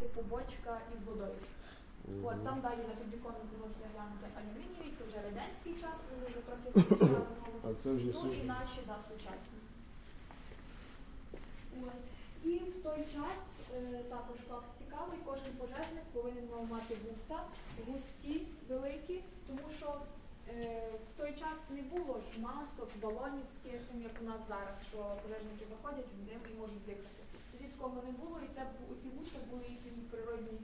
це типу бочка із водою. От там далі на підвіконнику можна глянути алюмінієві, це вже радянський час, вони вже трохи вже Ну і наші да, сучасні. От. І в той час е, також факт цікавий, кожен пожежник повинен мав мати вуса, густі, великі, тому що е, в той час не було ж масок, балонів з киснем, як у нас зараз, що пожежники заходять в дим і можуть дихати. Тоді такого не було, і це ці вуса були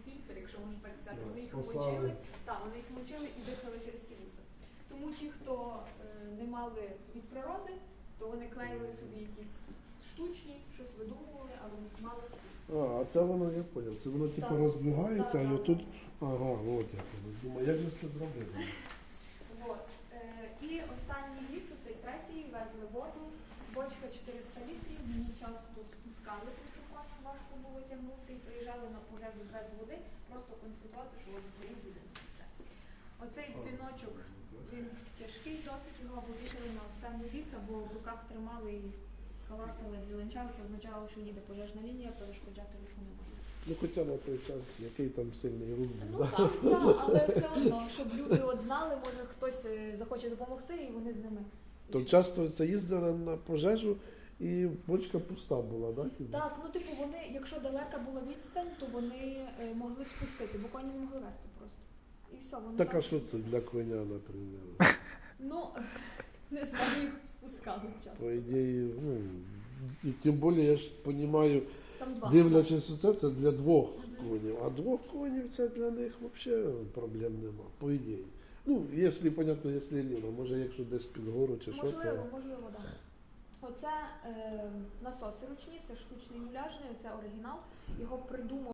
фільтр, якщо можна так сказати. Вони їх мочили, так, вони їх мочили і дихали через ті вуса. Тому ті, хто е, не мали від природи, то вони клеїли собі якісь штучні, щось видумували, але мали всі. А, а це воно, я поняв. Це воно типу і так, отут. Ага, от воно. Думаю, як же це зробити? От. Е, і останній ліс, цей третій, везли воду, бочка 400 літрів, мені часто спускали було тягнути, і приїжджали на пожежу без води, просто констатувати, що от згорів будинок. і Все. Оцей дзвіночок, він тяжкий досить, його вивішали на останній ліс, або в руках тримали і калатали, зеленчали, це означало, що їде пожежна лінія, перешкоджати руху не можна. Ну хоча на той час, який там сильний рух був. Ну да? так, так, але все одно, щоб люди от знали, може хтось е, захоче допомогти, і вони з ними. То часто це їздили на пожежу і бочка пуста була, так? Так, ну типу вони, якщо далека була відстань, то вони е, могли спустити, бо коні не могли вести просто. І все, вони Так а що це для коня, наприклад? Ну, не знаю, їх спускали часто. По ідеї, ну, і тим більше я ж розумію, Там два. дивлячись оце, це для двох конів, а двох конів це для них взагалі проблем нема, по ідеї. Ну, якщо, понятно, якщо рівно, може якщо десь під гору чи що, Можливо, то... можливо, так. Оце е, насоси ручні, це штучний муляжний, це оригінал. Його придумав.